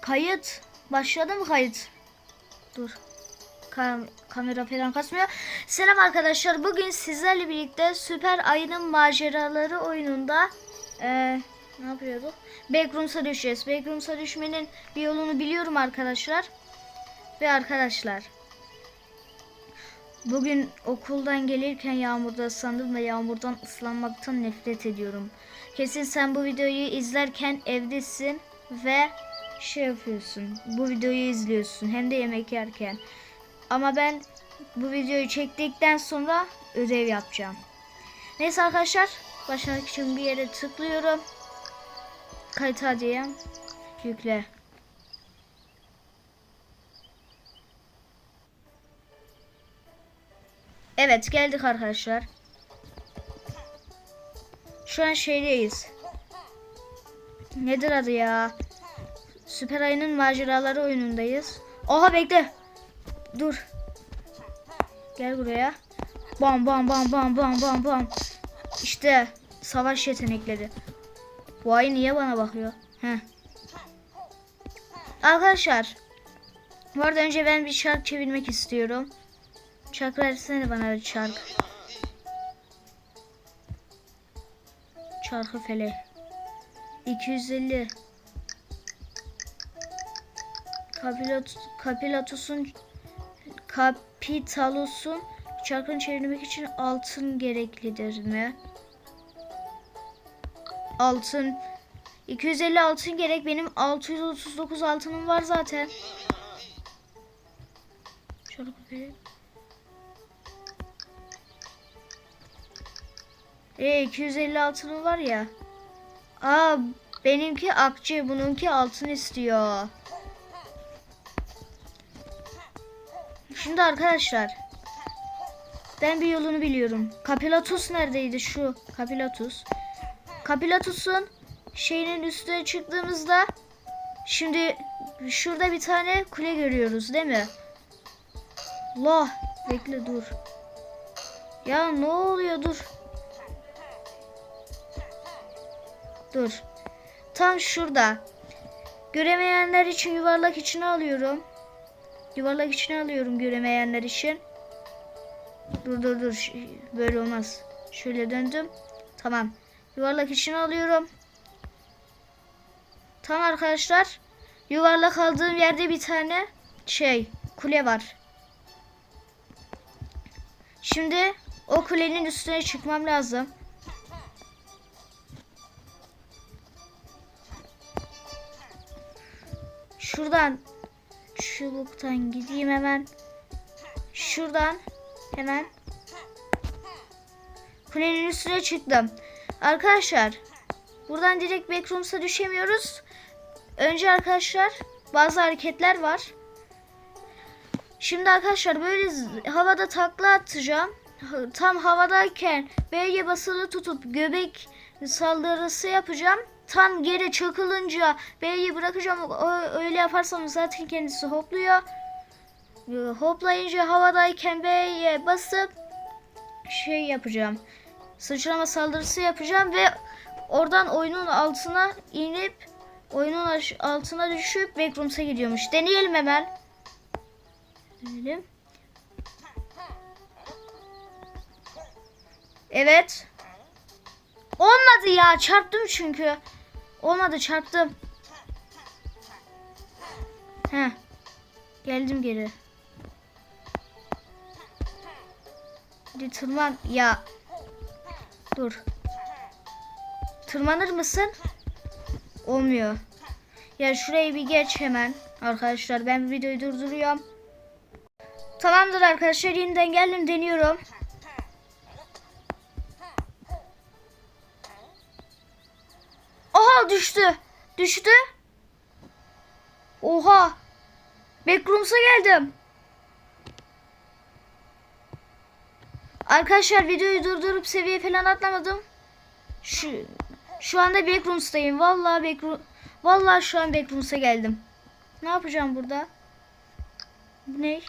Kayıt. Başladı mı kayıt? Dur. Kam- kamera falan kasmıyor. Selam arkadaşlar. Bugün sizlerle birlikte Süper Ayının Maceraları oyununda eee, ne yapıyorduk? Backrooms'a düşeceğiz. Backrooms'a düşmenin bir yolunu biliyorum arkadaşlar. Ve arkadaşlar Bugün okuldan gelirken yağmurda ıslandım ve yağmurdan ıslanmaktan nefret ediyorum. Kesin sen bu videoyu izlerken evdesin ve şey yapıyorsun. Bu videoyu izliyorsun hem de yemek yerken. Ama ben bu videoyu çektikten sonra ödev yapacağım. Neyse arkadaşlar başlamak için bir yere tıklıyorum. Kayıt diyeyim. Yükle. Evet geldik arkadaşlar. Şu an şeydeyiz. Nedir adı ya? Süper Ayı'nın maceraları oyunundayız. Oha bekle. Dur. Gel buraya. Bam bam bam bam bam bam bam. İşte savaş yetenekleri. Bu ayı niye bana bakıyor? Heh. Arkadaşlar. Bu arada önce ben bir şarkı çevirmek istiyorum. Çark versene bana bir çark. Çarkı fele. 250. Kapilatus'un Kapitalus'un çarkını çevirmek için altın gereklidir mi? Altın 250 altın gerek. Benim 639 altınım var zaten. Çarkı fele. E 250 altını var ya. Aa benimki akçe, bununki altın istiyor. Şimdi arkadaşlar ben bir yolunu biliyorum. Kapilatus neredeydi şu? Kapilatus. Kapilatus'un şeyinin üstüne çıktığımızda şimdi şurada bir tane kule görüyoruz değil mi? Allah bekle dur. Ya ne oluyor dur. Dur. Tam şurada. Göremeyenler için yuvarlak içine alıyorum. Yuvarlak içine alıyorum göremeyenler için. Dur dur dur. Böyle olmaz. Şöyle döndüm. Tamam. Yuvarlak içine alıyorum. Tamam arkadaşlar. Yuvarlak aldığım yerde bir tane şey kule var. Şimdi o kulenin üstüne çıkmam lazım. Şuradan çubuktan gideyim hemen. Şuradan hemen kulenin üstüne çıktım. Arkadaşlar buradan direkt backrooms'a düşemiyoruz. Önce arkadaşlar bazı hareketler var. Şimdi arkadaşlar böyle havada takla atacağım. Tam havadayken B'ye basılı tutup göbek saldırısı yapacağım. Tam geri çakılınca B'yi bırakacağım. Öyle yaparsam zaten kendisi hopluyor. Ee, Hoplayınca havadayken B'ye basıp şey yapacağım. Sıçrama saldırısı yapacağım ve oradan oyunun altına inip oyunun altına düşüp backrooms'a gidiyormuş. Deneyelim hemen. Deneyelim. Evet. Olmadı ya. Çarptım çünkü. Olmadı çarptım. He. Geldim geri. Hadi tırman. Ya. Dur. Tırmanır mısın? Olmuyor. Ya şurayı bir geç hemen. Arkadaşlar ben videoyu durduruyorum. Tamamdır arkadaşlar yeniden geldim deniyorum. Düştü. Düştü. Oha. Backrooms'a geldim. Arkadaşlar videoyu durdurup seviye falan atlamadım. Şu şu anda Backrooms'tayım. Vallahi Backroom Vallahi şu an Backrooms'a geldim. Ne yapacağım burada? Bu ne?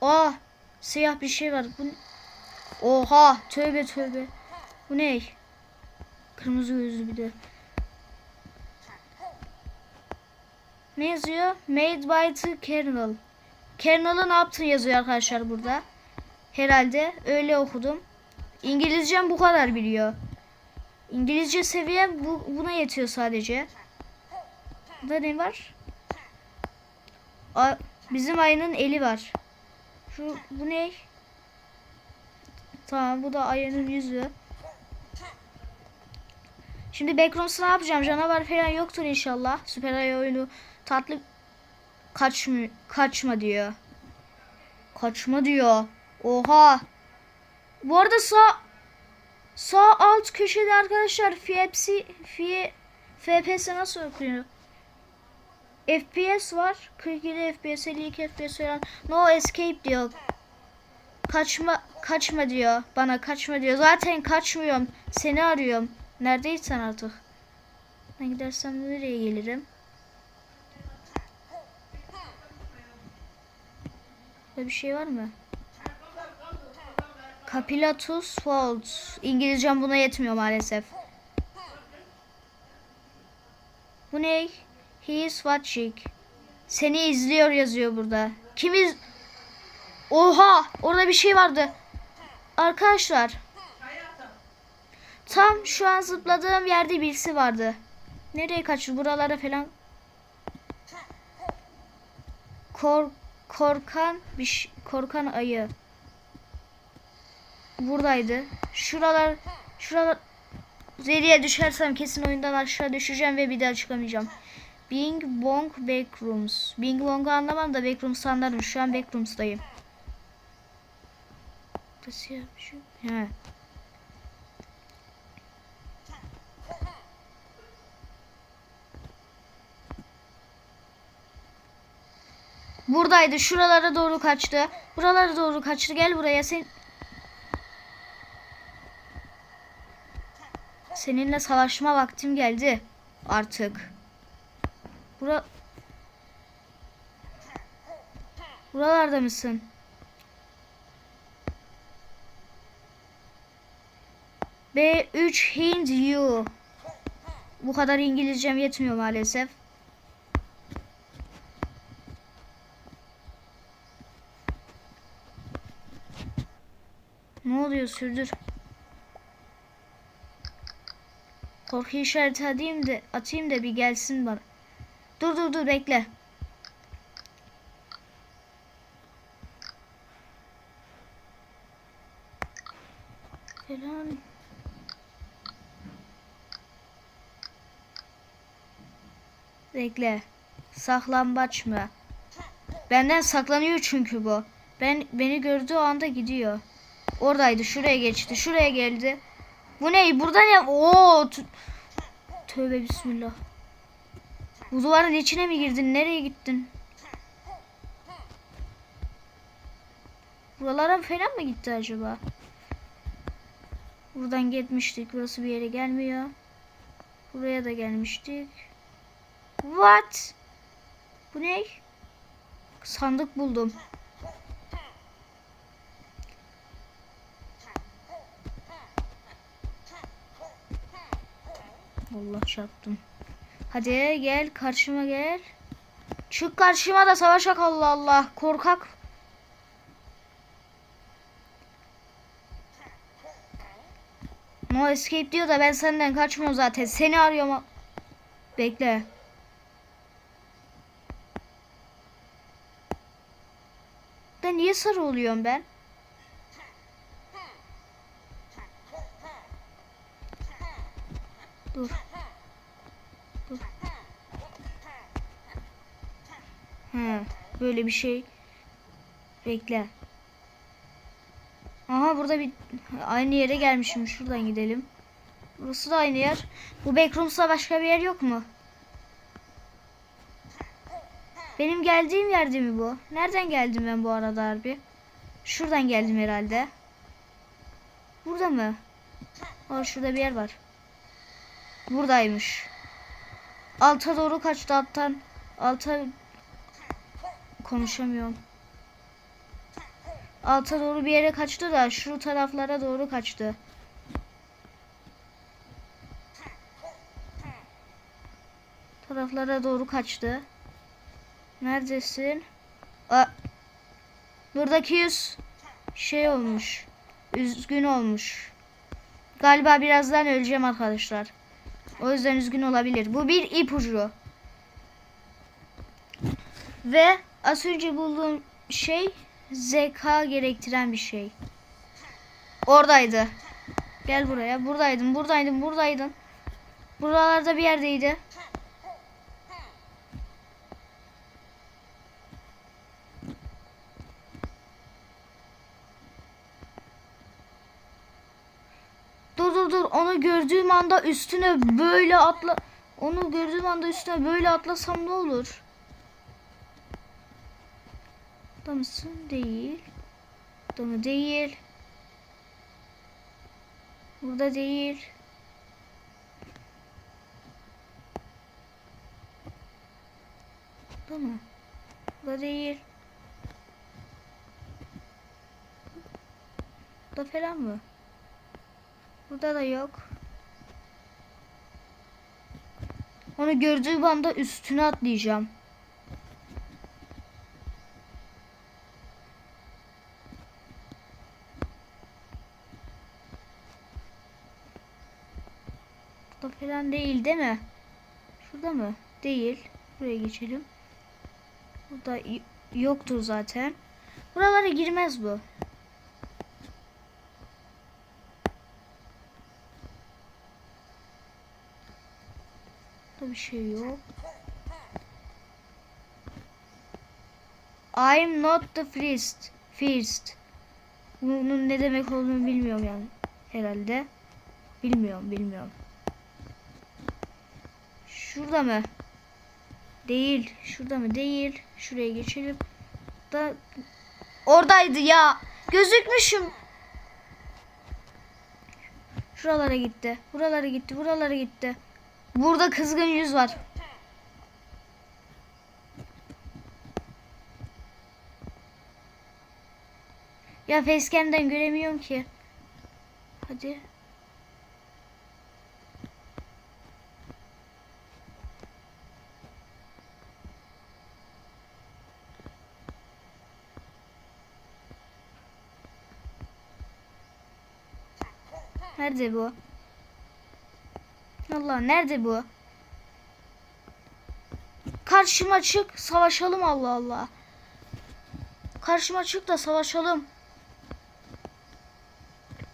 Aa, siyah bir şey var. Bu Oha tövbe tövbe. Bu ne? Kırmızı gözlü bir de. Ne yazıyor? Made by the kernel. Kernel'ı ne yaptın yazıyor arkadaşlar burada. Herhalde öyle okudum. İngilizcem bu kadar biliyor. İngilizce seviyem bu, buna yetiyor sadece. Burada ne var? A, bizim ayının eli var. Şu bu ne? Tamam bu da ayının yüzü. Şimdi Backrooms'u ne yapacağım? Canavar falan yoktur inşallah. Süper ay oyunu tatlı kaçma kaçma diyor. Kaçma diyor. Oha. Bu arada sağ sağ alt köşede arkadaşlar FPS F FPS nasıl okunuyor? FPS var. 47 FPS, 52 FPS falan. No escape diyor. Kaçma kaçma diyor. Bana kaçma diyor. Zaten kaçmıyorum. Seni arıyorum. Neredeysen artık. Ben gidersem nereye gelirim? Böyle bir şey var mı? Capilatus Falls. İngilizcem buna yetmiyor maalesef. Bu ne? He is watching. Seni izliyor yazıyor burada. Kim iz... Oha! Orada bir şey vardı. Arkadaşlar. Tam şu an zıpladığım yerde birisi vardı. Nereye kaçtı? Buralara falan. Kor korkan bir korkan ayı. Buradaydı. Şuralar şuralar Zeriye düşersem kesin oyundan aşağı düşeceğim ve bir daha çıkamayacağım. Bing Bong Backrooms. Bing Bong'u anlamam da Backrooms anlarım. Şu an Backrooms'dayım. Nasıl yapmışım? He. Buradaydı. Şuralara doğru kaçtı. Buralara doğru kaçtı. Gel buraya. Sen Seninle savaşma vaktim geldi. Artık. Bura Buralarda mısın? B3 Hind you. Bu kadar İngilizcem yetmiyor maalesef. Ne oluyor sürdür. Korku işareti atayım da, atayım da bir gelsin bana. Dur dur dur bekle. Falan. Bekle. Saklambaç mı? Benden saklanıyor çünkü bu. Ben beni gördüğü anda gidiyor. Oradaydı. Şuraya geçti. Şuraya geldi. Bu ne? Burada ne? Oo! Tövbe bismillah. Bu duvarın içine mi girdin? Nereye gittin? Buralara falan mı gitti acaba? Buradan gitmiştik. Burası bir yere gelmiyor. Buraya da gelmiştik. What? Bu ne? Sandık buldum. Allah çarptım. Hadi gel karşıma gel. Çık karşıma da savaşak Allah Allah. Korkak. No escape diyor da ben senden kaçmıyorum zaten. Seni arıyorum. Bekle. Da niye sarı oluyorum ben? Dur. He, böyle bir şey. Bekle. Aha burada bir aynı yere gelmişim. Şuradan gidelim. Burası da aynı yer. Bu backrooms'ta başka bir yer yok mu? Benim geldiğim yerde mi bu? Nereden geldim ben bu arada harbi? Şuradan geldim herhalde. Burada mı? Aa şurada bir yer var. Buradaymış. Alta doğru kaçtı alttan. Alta konuşamıyorum. alta doğru bir yere kaçtı da şu taraflara doğru kaçtı. Taraflara doğru kaçtı. Neredesin? Aa, buradaki yüz şey olmuş. Üzgün olmuş. Galiba birazdan öleceğim arkadaşlar. O yüzden üzgün olabilir. Bu bir ipucu. Ve az önce bulduğum şey zeka gerektiren bir şey. Oradaydı. Gel buraya. Buradaydın, buradaydın, buradaydın. Buralarda bir yerdeydi. Dur dur dur. Onu gördüğüm anda üstüne böyle atla... Onu gördüğüm anda üstüne böyle atlasam ne olur? Burada mısın? Değil. Burada mı? Değil. Burada değil. Burada mı? Burada değil. Burada falan mı? Burada da yok. Onu gördüğüm anda üstüne atlayacağım. Burada falan değil değil mi? Şurada mı? Değil. Buraya geçelim. Burada yoktur zaten. Buralara girmez bu. Burada bir şey yok. I'm not the first. First. Bunun ne demek olduğunu bilmiyorum yani. Herhalde. Bilmiyorum, bilmiyorum. Şurada mı? Değil. Şurada mı? Değil. Şuraya geçelim. Da oradaydı ya. Gözükmüşüm. Şuralara gitti. Buralara gitti. Buralara gitti. Burada kızgın yüz var. Ya facecam'den göremiyorum ki. Hadi. Nerede bu? Allah nerede bu? Karşıma çık savaşalım Allah Allah. Karşıma çık da savaşalım.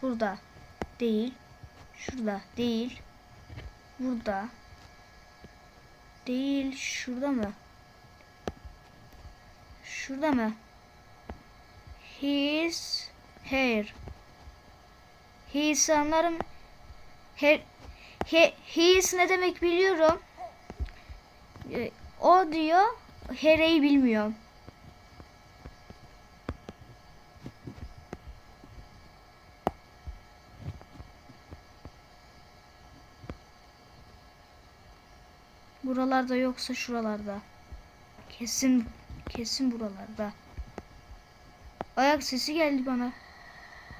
Burada. Değil. Şurada. Değil. Burada. Değil. Şurada mı? Şurada mı? His here. He sanırım her he, his ne demek biliyorum. Ee, O diyor here'yi bilmiyorum. Buralarda yoksa şuralarda. Kesin kesin buralarda. Ayak sesi geldi bana.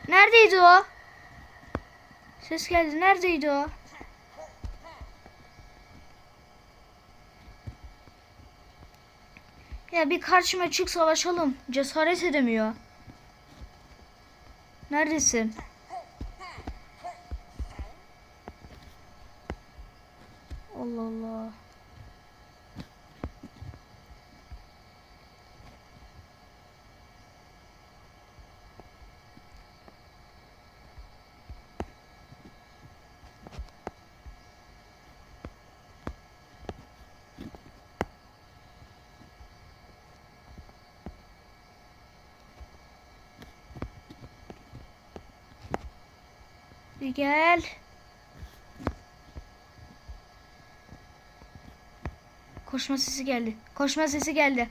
Neredeydi o? Ses geldi. Neredeydi o? Ya bir karşıma çık savaşalım. Cesaret edemiyor. Neredesin? Allah Allah. Gel. Koşma sesi geldi. Koşma sesi geldi.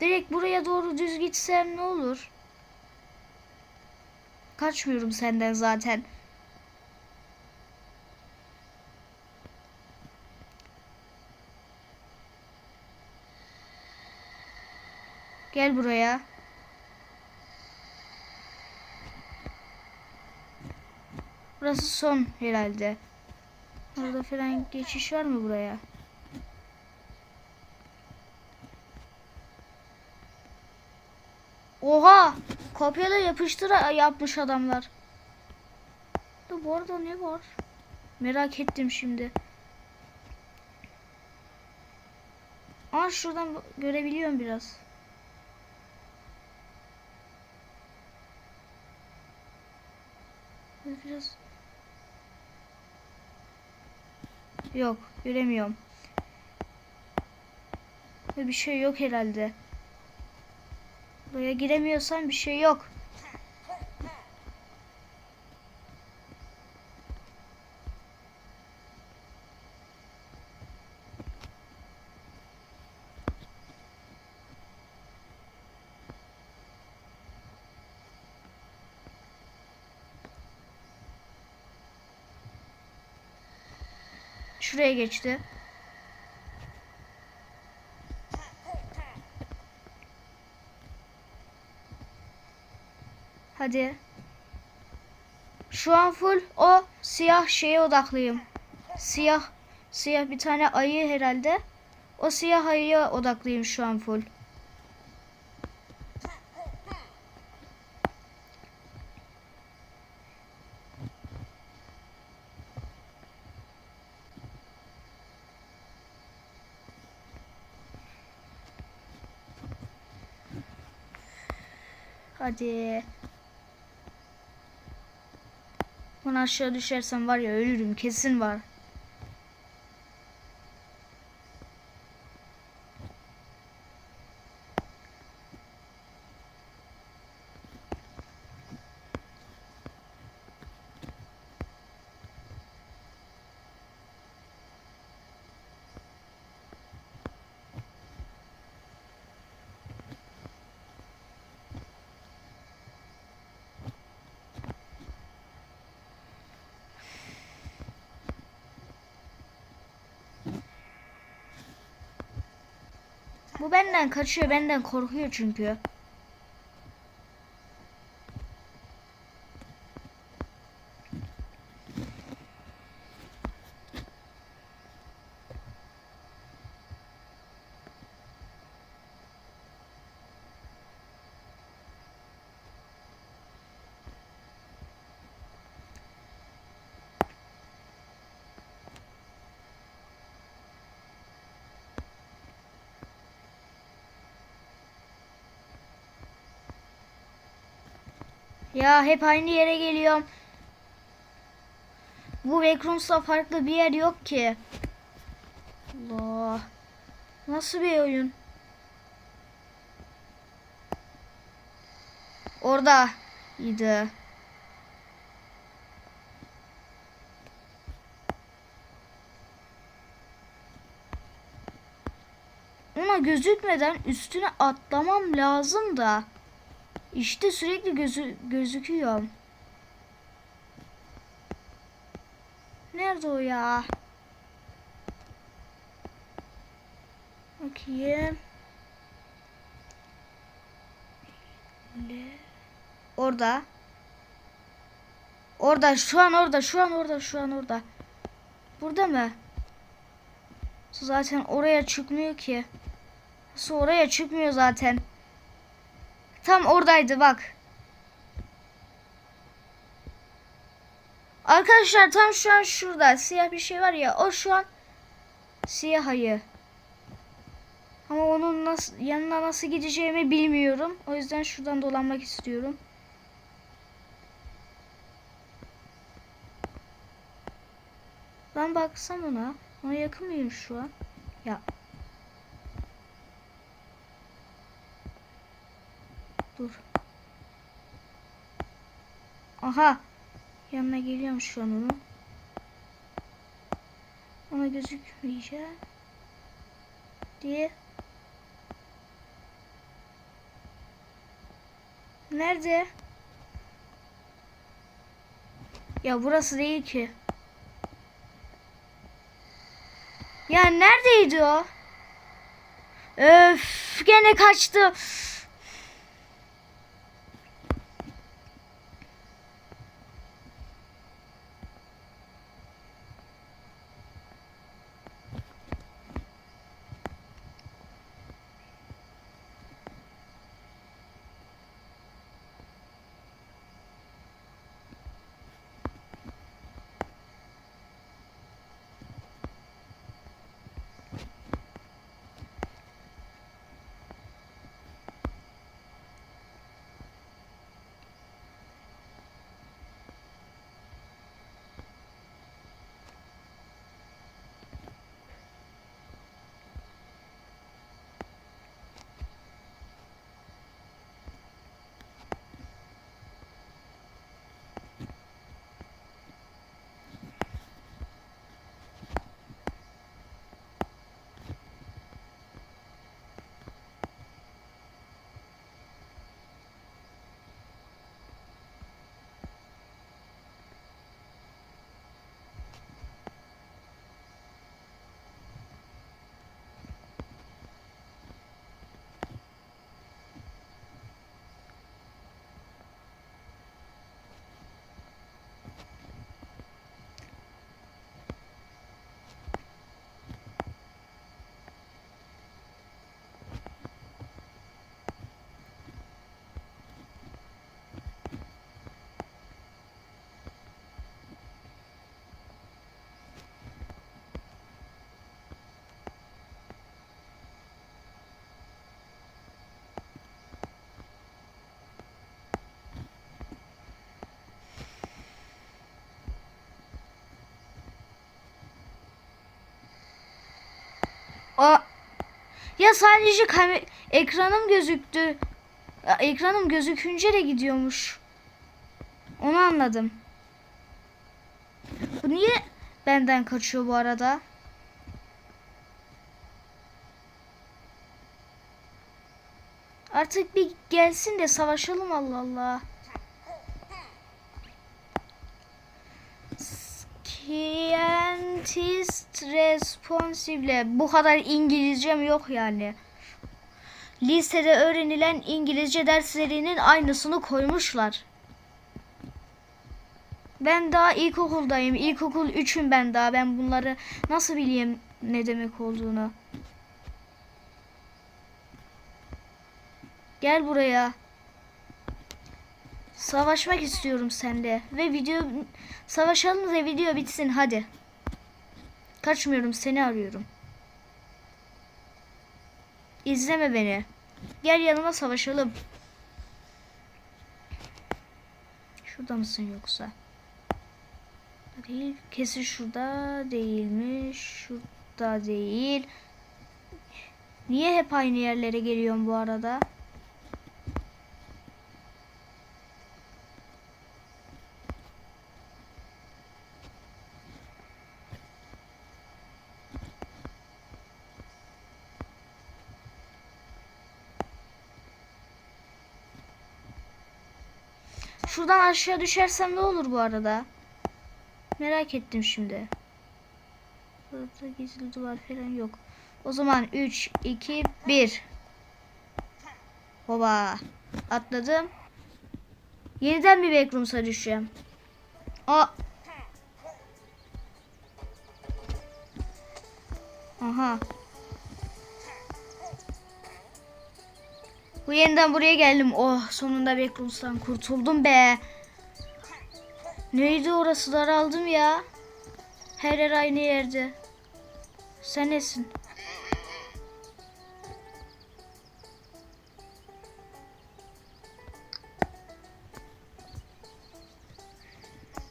Direkt buraya doğru düz gitsem ne olur? Kaçmıyorum senden zaten. Gel buraya. Burası son herhalde. Orada falan geçiş var mı buraya? Oha! Kopyala yapıştır yapmış adamlar. Da bu arada ne var? Merak ettim şimdi. Aa şuradan görebiliyorum biraz. Biraz Yok, göremiyorum. Bir şey yok herhalde. Buraya giremiyorsan bir şey yok. Şuraya geçti. Hadi. Şu an full o siyah şeye odaklıyım. Siyah siyah bir tane ayı herhalde. O siyah ayıya odaklıyım şu an full. Hadi. Ben aşağı düşersem var ya ölürüm kesin var. Bu benden kaçıyor, benden korkuyor çünkü. Ya hep aynı yere geliyorum. Bu Backrooms'ta farklı bir yer yok ki. Allah. Nasıl bir oyun? Orada idi. Ona gözükmeden üstüne atlamam lazım da. İşte sürekli gözü gözüküyor. Nerede o ya? Bakayım. Orada. Orada şu an orada şu an orada şu an orada. Burada mı? Zaten oraya çıkmıyor ki. Nasıl oraya çıkmıyor zaten. Tam oradaydı bak. Arkadaşlar tam şu an şurada siyah bir şey var ya o şu an siyah ayı. Ama onun nasıl yanına nasıl gideceğimi bilmiyorum. O yüzden şuradan dolanmak istiyorum. Ben baksam ona. Ona yakın mıyım şu an? Ya Dur. Aha. Yanına geliyorum şu an onun. Ona gözükmeyeceğim. Diye. Nerede? Ya burası değil ki. Ya neredeydi o? Öf gene kaçtı. Aa. Ya sadece ekranım gözüktü. Ya, ekranım gözükünce de gidiyormuş. Onu anladım. Bu niye benden kaçıyor bu arada? Artık bir gelsin de savaşalım Allah Allah. Scientist responsible. Bu kadar İngilizcem yok yani. Lisede öğrenilen İngilizce derslerinin aynısını koymuşlar. Ben daha ilkokuldayım. İlkokul 3'üm ben daha. Ben bunları nasıl bileyim ne demek olduğunu. Gel buraya. Savaşmak istiyorum seninle. Ve video savaşalım da video bitsin hadi. Kaçmıyorum seni arıyorum. İzleme beni. Gel yanıma savaşalım. Şurada mısın yoksa? Değil. Kesin şurada değilmiş. Şurada değil. Niye hep aynı yerlere geliyorum bu arada? Şuradan aşağı düşersem ne olur bu arada? Merak ettim şimdi. Burada gizli duvar falan yok. O zaman 3, 2, 1. Baba. Atladım. Yeniden bir backrooms'a düşeceğim. Aa. Aha. Bu yeniden buraya geldim. Oh sonunda backrooms'tan kurtuldum be. Neydi orası daraldım ya. Her yer aynı yerde. Sen nesin?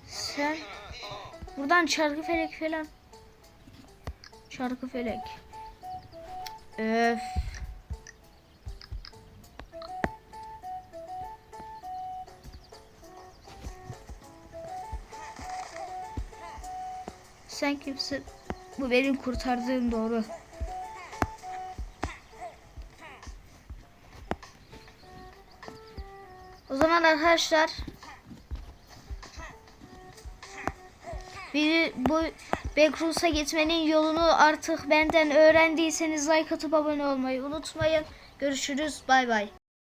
Sen buradan çarkı felek falan. Çarkı felek. Öf. Sen kimsin? Bu benim kurtardığım doğru. O zaman arkadaşlar bir bu Backrooms'a gitmenin yolunu artık benden öğrendiyseniz like atıp abone olmayı unutmayın. Görüşürüz. Bay bay.